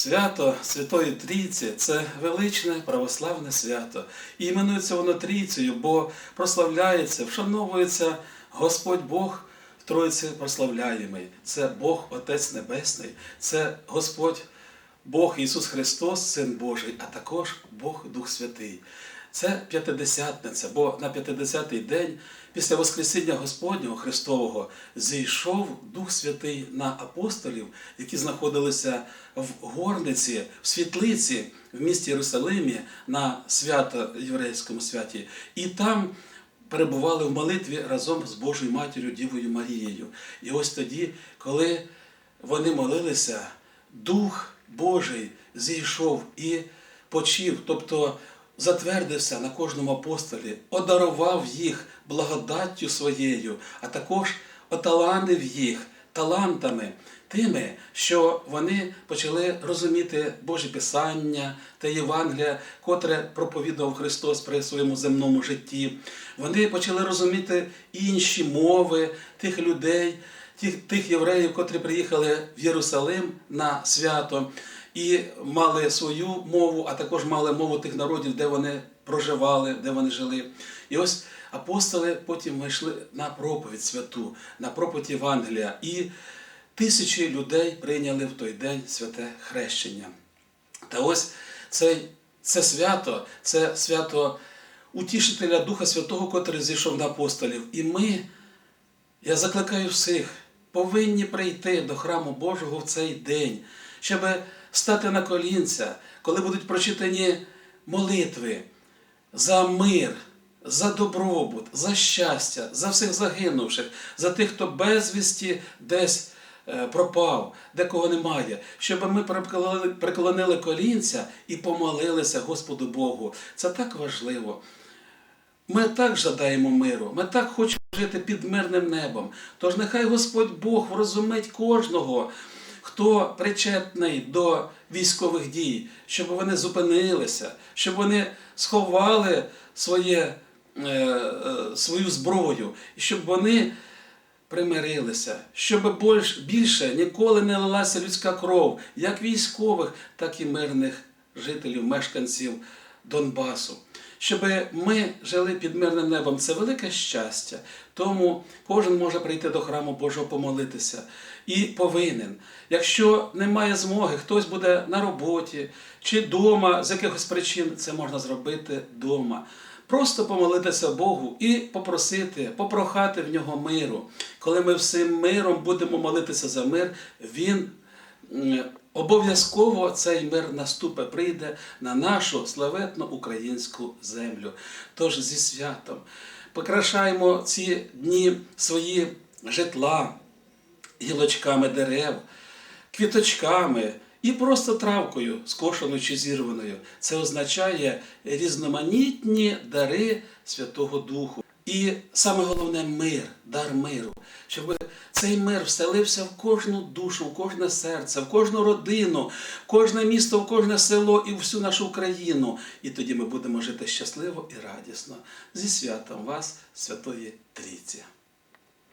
Свято Святої Трійці це величне православне свято. І іменується воно Трійцею, бо прославляється, вшановується Господь Бог в Троїці прославляємий. Це Бог Отець Небесний, це Господь Бог Ісус Христос, Син Божий, а також Бог Дух Святий. Це п'ятидесятниця, бо на п'ятидесятий день після Воскресіння Господнього Христового зійшов Дух Святий на апостолів, які знаходилися в горниці, в світлиці в місті Єрусалимі на свято єврейському святі. І там перебували в молитві разом з Божою матір'ю Дівою Марією. І ось тоді, коли вони молилися, Дух Божий зійшов і почив, тобто затвердився на кожному апостолі, одарував їх благодаттю своєю, а також оталанив їх талантами, тими, що вони почали розуміти Божі Писання та Євангелія, котре проповідував Христос при своєму земному житті. Вони почали розуміти інші мови тих людей, тих, тих євреїв, котрі приїхали в Єрусалим на свято і мали свою мову, а також мали мову тих народів, де вони проживали, де вони жили. І ось апостоли потім вийшли на проповідь святу, на проповідь Євангелія. І тисячі людей прийняли в той день святе хрещення. Та ось цей, це свято, це свято утішителя Духа Святого, котрий зійшов на апостолів. І ми, я закликаю всіх, повинні прийти до храму Божого в цей день, щоб стати на колінця, коли будуть прочитані молитви за мир, за добробут, за щастя, за всіх загинувших, за тих, хто безвісті десь е, пропав, де кого немає, щоб ми преклонили колінця і помолилися Господу Богу. Це так важливо. Ми так жадаємо миру, ми так хочемо жити під мирним небом. Тож нехай Господь Бог врозумить кожного, хто причетний до військових дій, щоб вони зупинилися, щоб вони сховали своє, е, е, свою зброю, і щоб вони примирилися, щоб більш, більше ніколи не лилася людська кров, як військових, так і мирних жителів, мешканців Донбасу. Щоб ми жили під мирним небом, це велике щастя. Тому кожен може прийти до храму Божого помолитися і повинен. Якщо немає змоги, хтось буде на роботі чи вдома з якихось причин, це можна зробити вдома. Просто помолитися Богу і попросити, попрохати в нього миру. Коли ми всім миром будемо молитися за мир, він обов'язково цей мир наступе, прийде на нашу славетну українську землю. Тож зі святом покрашаємо ці дні свої житла гілочками дерев, квіточками і просто травкою, скошеною чи зірваною. Це означає різноманітні дари Святого Духу. І саме головне мир, дар миру, щоб цей мир вселився в кожну душу, в кожне серце, в кожну родину, в кожне місто, в кожне село і в всю нашу країну. І тоді ми будемо жити щасливо і радісно. Зі святом вас, Святої Трійці.